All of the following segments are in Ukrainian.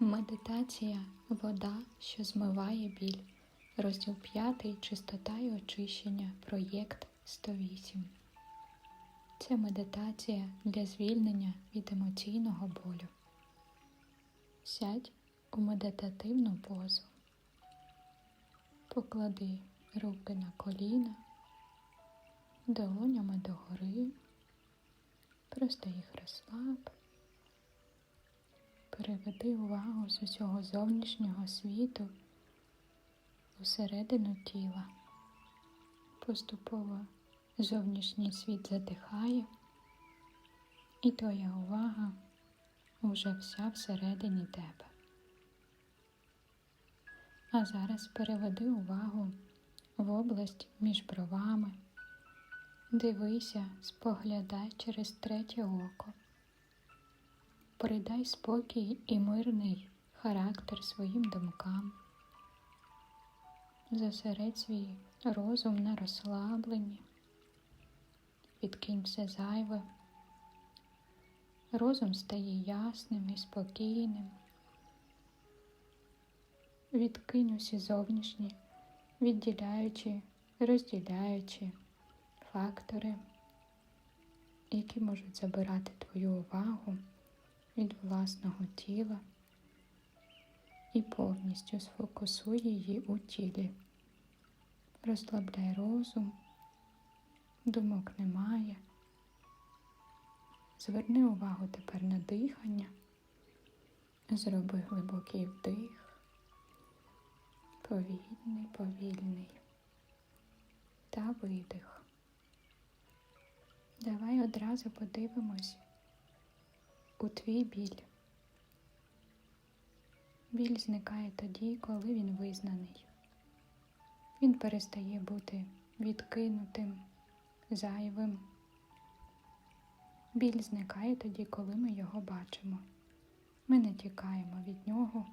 Медитація вода, що змиває біль. Розділ 5. Чистота і очищення. Проєкт 108. Це медитація для звільнення від емоційного болю. Сядь у медитативну позу. Поклади руки на коліна, долонями догори. Просто їх розслаб. Переведи увагу з усього зовнішнього світу усередину тіла. Поступово зовнішній світ затихає, і твоя увага уже вся всередині тебе. А зараз переведи увагу в область між бровами. Дивися, споглядай через третє око. Придай спокій і мирний характер своїм думкам. Зосередь свій розум на розслабленні, відкинь все зайве. Розум стає ясним і спокійним. Відкинь усі зовнішні, відділяючи, розділяючи фактори, які можуть забирати твою увагу від власного тіла і повністю сфокусуй її у тілі. Розслабляй розум, думок немає. Зверни увагу тепер на дихання, зроби глибокий вдих, повільний, повільний та видих. Давай одразу подивимось у твій біль. Біль зникає тоді, коли він визнаний. Він перестає бути відкинутим, зайвим. Біль зникає тоді, коли ми його бачимо. Ми не тікаємо від нього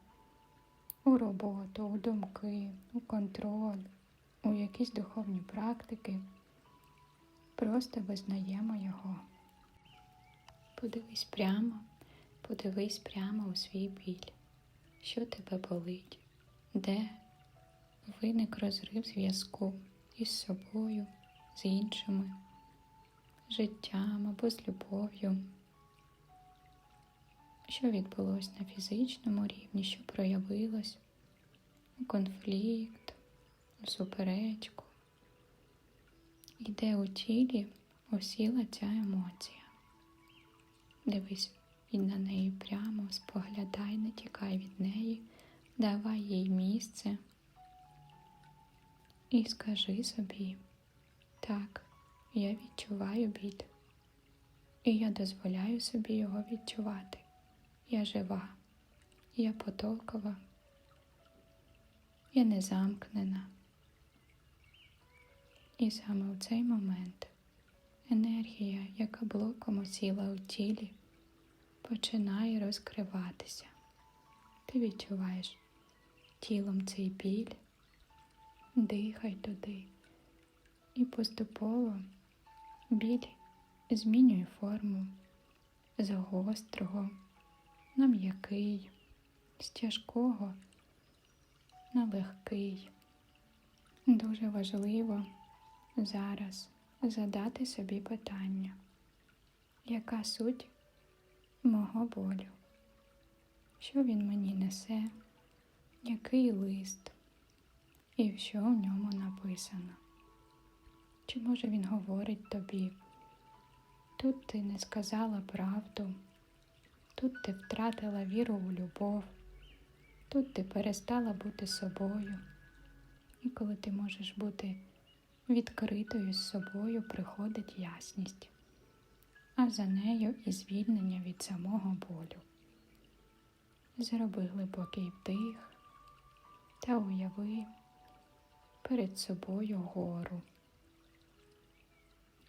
у роботу, у думки, у контроль, у якісь духовні практики. Просто визнаємо його. Подивись прямо, подивись прямо у свій біль, що тебе болить, де? Виник розрив зв'язку із собою, з іншими, життям або з любов'ю. Що відбулося на фізичному рівні, що проявилось? Конфлікт, суперечку, і де у тілі осіла ця емоція. Дивись і на неї прямо, споглядай, не тікай від неї, давай їй місце. І скажи собі, так, я відчуваю біль, і я дозволяю собі його відчувати. Я жива, я потокова, я не замкнена. І саме у цей момент енергія, яка блоком осіла у тілі, починає розкриватися. Ти відчуваєш тілом цей біль, дихай туди, і поступово біль змінює форму з гострого на м'який, з тяжкого на легкий. Дуже важливо зараз задати собі питання, яка суть мого болю, що він мені несе, який лист і що в ньому написано. Чи може він говорить тобі? Тут ти не сказала правду, тут ти втратила віру у любов, тут ти перестала бути собою. І коли ти можеш бути відкритою з собою, приходить ясність, а за нею і звільнення від самого болю. Зроби глибокий вдих та уяви перед собою гору.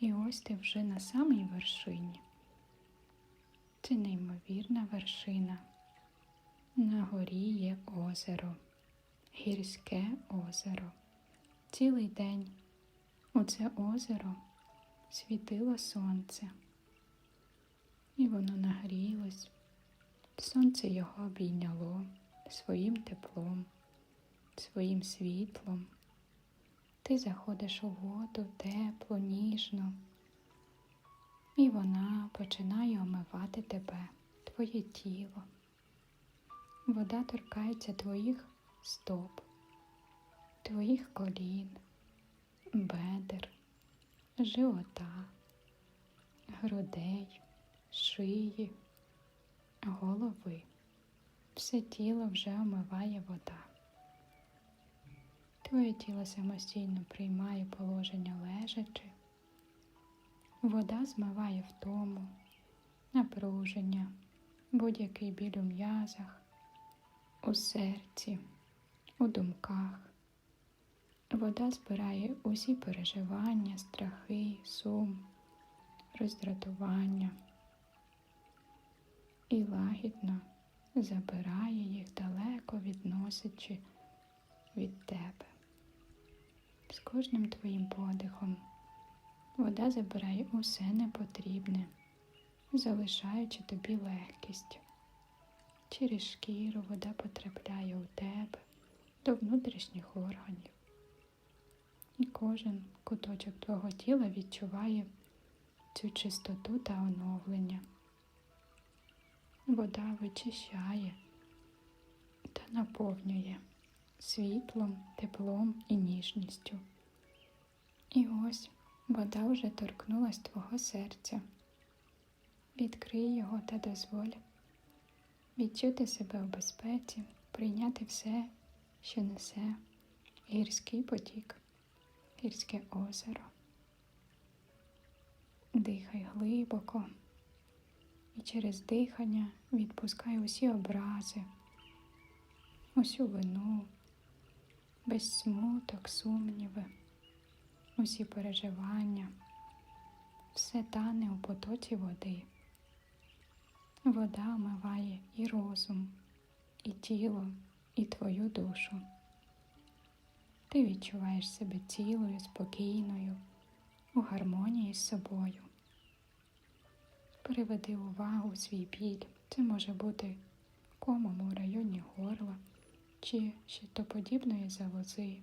І ось ти вже на самій вершині. Це неймовірна вершина. На горі є озеро, гірське озеро. Цілий день у це озеро світило сонце, і воно нагрілось, Сонце його обійняло своїм теплом, своїм світлом. Ти заходиш у воду тепло, ніжно, і вона починає омивати тебе, твоє тіло. Вода торкається твоїх стоп, твоїх колін, бедер, живота, грудей, шиї, голови. Все тіло вже омиває вода. Твоє тіло самостійно приймає положення лежачи. Вода змиває втому, напруження, будь-який біль у м'язах, у серці, у думках. Вода збирає усі переживання, страхи, сум, роздратування і лагідно забирає їх далеко відносячи від тебе. З кожним твоїм подихом вода забирає усе непотрібне, залишаючи тобі легкість. Через шкіру вода потрапляє у тебе до внутрішніх органів. І кожен куточок твого тіла відчуває цю чистоту та оновлення. Вода вичищає та наповнює світлом, теплом і ніжністю. І ось вода вже торкнулась твого серця. Відкрий його та дозволь відчути себе в безпеці, прийняти все, що несе гірський потік, гірське озеро. Дихай глибоко і через дихання відпускай усі образи, усю вину, весь смуток, сумніви, усі переживання, все тане у потоці води. Вода омиває і розум, і тіло, і твою душу. Ти відчуваєш себе цілою, спокійною, у гармонії з собою. Переведи увагу у свій біль. Це може бути комом у районі горла чи щитоподібної залози.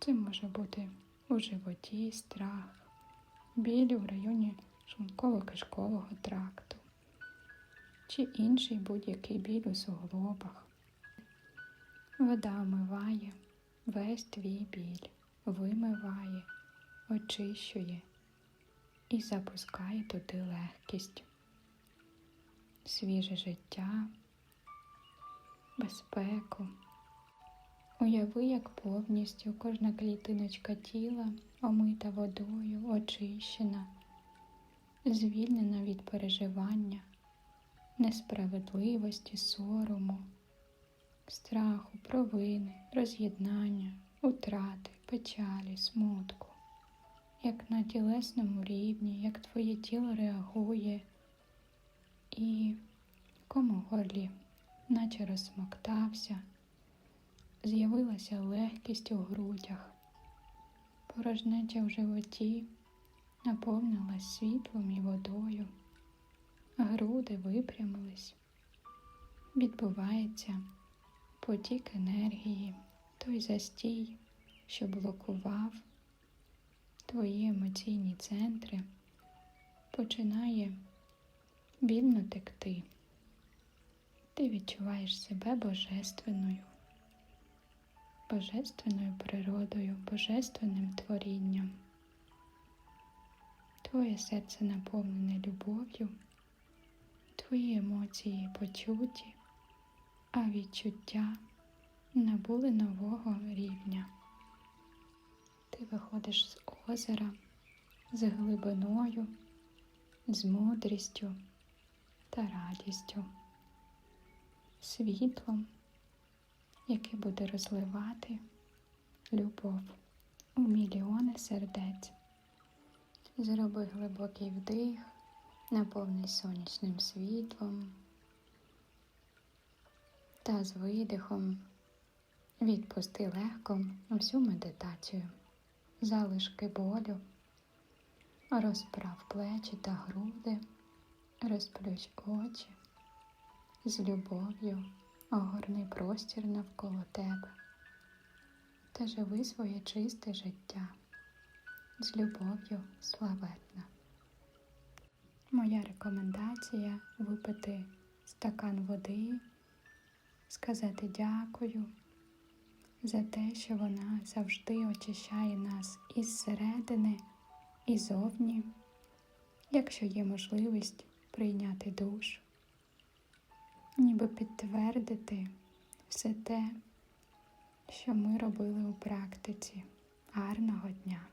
Це може бути у животі страх, біль у районі шлунково-кишкового тракту чи інший будь-який біль у суглобах. Вода омиває весь твій біль, вимиває, очищує і запускає туди легкість, свіже життя, безпеку. Уяви, як повністю кожна клітиночка тіла омита водою, очищена, звільнена від переживання, несправедливості, сорому, страху, провини, роз'єднання, утрати, печалі, смутку. Як на тілесному рівні, як твоє тіло реагує і кому горлі, наче розсмоктався, з'явилася легкість у грудях, порожнеча в животі наповнилась світлом і водою, груди випрямились, відбувається потік енергії, той застій, що блокував твої емоційні центри починає вільно текти. Ти відчуваєш себе божественною, божественною природою, божественним творінням. Твоє серце наповнене любов'ю, твої емоції почуті, а відчуття набули нового рівня. Ти виходиш з озера з глибиною, з мудрістю та радістю, світлом, яке буде розливати любов у мільйони сердець. Зроби глибокий вдих, наповни сонячним світлом та з видихом відпусти легко всю медитацію. Залишки болю, розправ плечі та груди, розплющ очі. З любов'ю огорни простір навколо тебе. Та живи своє чисте життя. З любов'ю славетна. Моя рекомендація випити стакан води, сказати дякую за те, що вона завжди очищає нас із середини і зовні, якщо є можливість прийняти душ, ніби підтвердити все те, що ми робили у практиці. Гарного дня!